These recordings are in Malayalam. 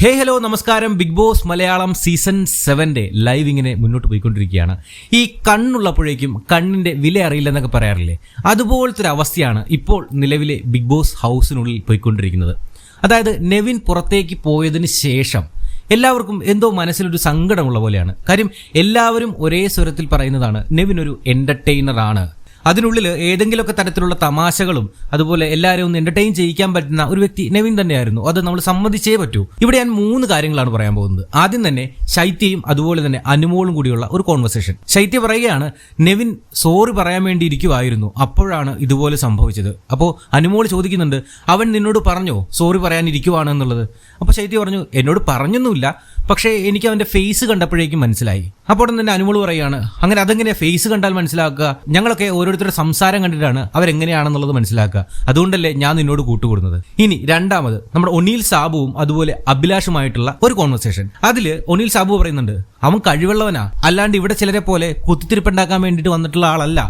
ഹേ ഹലോ നമസ്കാരം. ബിഗ് ബോസ് മലയാളം സീസൺ സെവന്റെ ലൈവ് ഇങ്ങനെ മുന്നോട്ട് പോയിക്കൊണ്ടിരിക്കുകയാണ്. ഈ കണ്ണുള്ളപ്പോഴേക്കും കണ്ണിന്റെ വില അറിയില്ലെന്നൊക്കെ പറയാറില്ലേ? അതുപോലത്തെ ഒരു അവസ്ഥയാണ് ഇപ്പോൾ നിലവിലെ ബിഗ് ബോസ് ഹൗസിനുള്ളിൽ പോയിക്കൊണ്ടിരിക്കുന്നത്. അതായത് നെവിൻ പുറത്തേക്ക് പോയതിന് ശേഷം എല്ലാവർക്കും എന്തോ മനസ്സിലൊരു സങ്കടമുള്ള പോലെയാണ്. കാര്യം എല്ലാവരും ഒരേ സ്വരത്തിൽ പറയുന്നതാണ് നെവിൻ ഒരു എന്റർടൈനറാണ് അതിനുള്ളിൽ ഏതെങ്കിലുമൊക്കെ തരത്തിലുള്ള തമാശകളും അതുപോലെ എല്ലാവരും ഒന്ന് എന്റർടൈൻ ചെയ്യിക്കാൻ പറ്റുന്ന ഒരു വ്യക്തി നവീൻ തന്നെയായിരുന്നു. അത് നമ്മൾ സമ്മതിച്ചേ പറ്റൂ. ഇവിടെ ഞാൻ മൂന്ന് കാര്യങ്ങളാണ് പറയാൻ പോകുന്നത്. ആദ്യം തന്നെ ശൈത്യയും അതുപോലെ തന്നെ അനുമോളും കൂടിയുള്ള ഒരു കോൺവെർസേഷൻ ശൈത്യ പറയുകയാണ് നെവിൻ സോറി പറയാൻ വേണ്ടി ഇരിക്കുമായിരുന്നു അപ്പോഴാണ് ഇതുപോലെ സംഭവിച്ചത്. അപ്പോൾ അനുമോൾ ചോദിക്കുന്നുണ്ട് അവൻ നിന്നോട് പറഞ്ഞോ സോറി പറയാൻ ഇരിക്കുവാണ് എന്നുള്ളത് അപ്പോൾ ശൈത്യ പറഞ്ഞു എന്നോട് പറഞ്ഞൊന്നുമില്ല. പക്ഷേ എനിക്ക് അവന്റെ ഫേസ് കണ്ടപ്പോഴേക്കും മനസ്സിലായി. അപ്പോൾ തന്നെ അനുമോൾ പറയുകയാണ് അങ്ങനെ അതെങ്ങനെ ഫേസ് കണ്ടാൽ മനസ്സിലാക്കുക? ഞങ്ങളൊക്കെ ഓരോരുത്തരുടെ സംസാരം കണ്ടിട്ടാണ് അവരെങ്ങനെയാണെന്നുള്ളത് മനസ്സിലാക്കുക. അതുകൊണ്ടല്ലേ ഞാൻ നിന്നോട് കൂട്ടുകൂടുന്നത്. ഇനി രണ്ടാമത് നമ്മുടെ ഒനീൽ സാബുവും അതുപോലെ അഭിലാഷുമായിട്ടുള്ള ഒരു കോൺവെർസേഷൻ അതിൽ ഒനീൽ സാബു പറയുന്നുണ്ട് അവൻ കഴിവുള്ളവനാ. അല്ലാണ്ട് ഇവിടെ ചിലരെ പോലെ കുത്തിത്തിരിപ്പുണ്ടാക്കാൻ വേണ്ടിയിട്ട് വന്നിട്ടുള്ള ആളല്ല.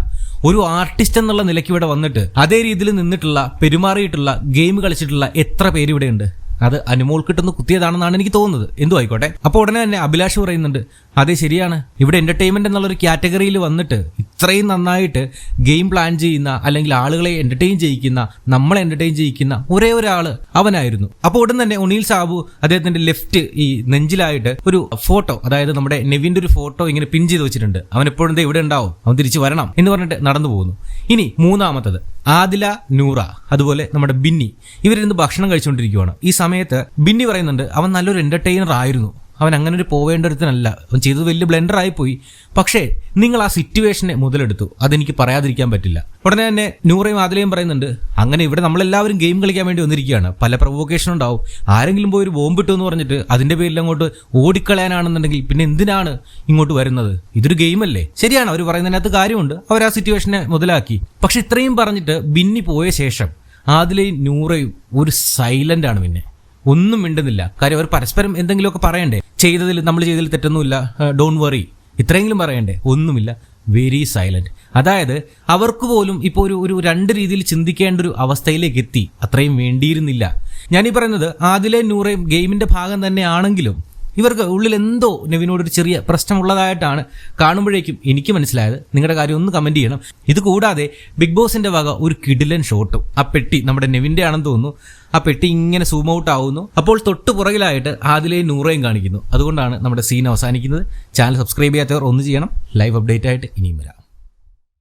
ഒരു ആർട്ടിസ്റ്റ് എന്നുള്ള നിലയ്ക്ക് ഇവിടെ വന്നിട്ട് അതേ രീതിയിൽ നിന്നിട്ടുള്ള പെരുമാറിയിട്ടുള്ള ഗെയിം കളിച്ചിട്ടുള്ള എത്ര പേര് ഇവിടെ ഉണ്ട് അത് അനുമോൾ കിട്ടുന്ന കുത്തിയതാണെന്നാണ് എനിക്ക് തോന്നുന്നത്. എന്തു ആയിക്കോട്ടെ. അപ്പോൾ ഉടനെ തന്നെ അഭിലാഷ് പറയുന്നുണ്ട് അതെ ശരിയാണ്. ഇവിടെ എന്റർടൈൻമെന്റ് എന്നുള്ളൊരു കാറ്റഗറിയിൽ വന്നിട്ട് ഇത്രയും നന്നായിട്ട് ഗെയിം പ്ലാൻ ചെയ്യുന്ന അല്ലെങ്കിൽ ആളുകളെ എന്റർടൈൻ ചെയ്യിക്കുന്ന നമ്മളെ എന്റർടൈൻ ചെയ്യിക്കുന്ന ഒരേ ഒരാൾ അവനായിരുന്നു. അപ്പോൾ ഉടൻ തന്നെ ഒണീൽ സാബു അദ്ദേഹത്തിന്റെ ലെഫ്റ്റ് ഈ നെഞ്ചിലായിട്ട് ഒരു ഫോട്ടോ അതായത് നമ്മുടെ നെവിന്റെ ഒരു ഫോട്ടോ ഇങ്ങനെ പിൻ ചെയ്ത് വെച്ചിട്ടുണ്ട്. അവൻ എപ്പോഴും ഇവിടെ ഉണ്ടാവും. അവൻ തിരിച്ചു വരണം എന്ന് പറഞ്ഞിട്ട് നടന്നു പോകുന്നു. ഇനി മൂന്നാമത്തത് ആദില നൂറ അതുപോലെ നമ്മുടെ ബിന്നി. ഇവരിന്ന് ഭക്ഷണം കഴിച്ചുകൊണ്ടിരിക്കുകയാണ് ഈ സമയത്ത് ബിന്നി പറയുന്നുണ്ട് അവൻ നല്ലൊരു എന്റർടൈനർ ആയിരുന്നു. അവൻ അങ്ങനെ ഒരു പോവേണ്ട ഒരുത്തനല്ല അവൻ ചെയ്തത് വലിയ ബ്ലെൻഡർ ആയിപ്പോയി. പക്ഷേ നിങ്ങൾ ആ സിറ്റുവേഷനെ മുതലെടുത്തു. അതെനിക്ക് പറയാതിരിക്കാൻ പറ്റില്ല. ഉടനെ തന്നെ നൂറയും ആദിലയും പറയുന്നുണ്ട് അങ്ങനെ ഇവിടെ നമ്മളെല്ലാവരും ഗെയിം കളിക്കാൻ വേണ്ടി വന്നിരിക്കുകയാണ്. പല പ്രൊവോക്കേഷൻ ഉണ്ടാവും. ആരെങ്കിലും പോയി ഒരു ബോംബിട്ടു എന്ന് പറഞ്ഞിട്ട് അതിന്റെ പേരിൽ അങ്ങോട്ട് ഓടിക്കളയാനാണെന്നുണ്ടെങ്കിൽ പിന്നെ എന്തിനാണ് ഇങ്ങോട്ട് വരുന്നത്? ഇതൊരു ഗെയിമല്ലേ ശരിയാണ് അവർ പറയുന്നതിനകത്ത് കാര്യമുണ്ട്. അവർ ആ സിറ്റുവേഷനെ മുതലാക്കി. പക്ഷെ ഇത്രയും പറഞ്ഞിട്ട് ബിന്നി പോയ ശേഷം ആദിലയും നൂറയും ഒരു സൈലന്റ് ആണ് പിന്നെ. ഒന്നും മിണ്ടുന്നില്ല. കാര്യം അവർ പരസ്പരം എന്തെങ്കിലുമൊക്കെ പറയണ്ടേ? ചെയ്തതിൽ നമ്മൾ ചെയ്തതിൽ തെറ്റൊന്നുമില്ല. ഡോൺ വറി ഇത്രയെങ്കിലും പറയണ്ടേ? ഒന്നുമില്ല. വെരി സൈലന്റ് അതായത് അവർക്ക് പോലും ഇപ്പോൾ ഒരു ഒരു രണ്ട് രീതിയിൽ ചിന്തിക്കേണ്ട ഒരു അവസ്ഥയിലേക്ക് എത്തി. അത്രയും വേണ്ടിയിരുന്നില്ല. ഞാനീ പറയുന്നത് ആദിലെ നൂറയും ഗെയിമിന്റെ ഭാഗം തന്നെയാണെങ്കിലും ഇവർക്ക് ഉള്ളിൽ എന്തോ നെവിനോടൊരു ചെറിയ പ്രശ്നമുള്ളതായിട്ടാണ് കാണുമ്പോഴേക്കും എനിക്ക് മനസ്സിലായത്. നിങ്ങളുടെ കാര്യം ഒന്ന് കമന്റ് ചെയ്യണം. ഇത് കൂടാതെ ബിഗ് ബോസിന്റെ വക ഒരു കിടിലൻ ഷോട്ടും ആ പെട്ടി നമ്മുടെ നെവിന്റെ ആണെന്ന് തോന്നുന്നു. ആ പെട്ടി ഇങ്ങനെ സൂം ഔട്ട് ആവുന്നു. അപ്പോൾ തൊട്ട് പുറകിലായിട്ട് ആദിലെയും നൂറയും കാണിക്കുന്നു. അതുകൊണ്ടാണ് നമ്മുടെ സീൻ അവസാനിക്കുന്നത്. ചാനൽ സബ്സ്ക്രൈബ് ചെയ്യാത്തവർ ഒന്ന് ചെയ്യണം. ലൈവ് അപ്ഡേറ്റ് ആയിട്ട് ഇനിയും വരാം.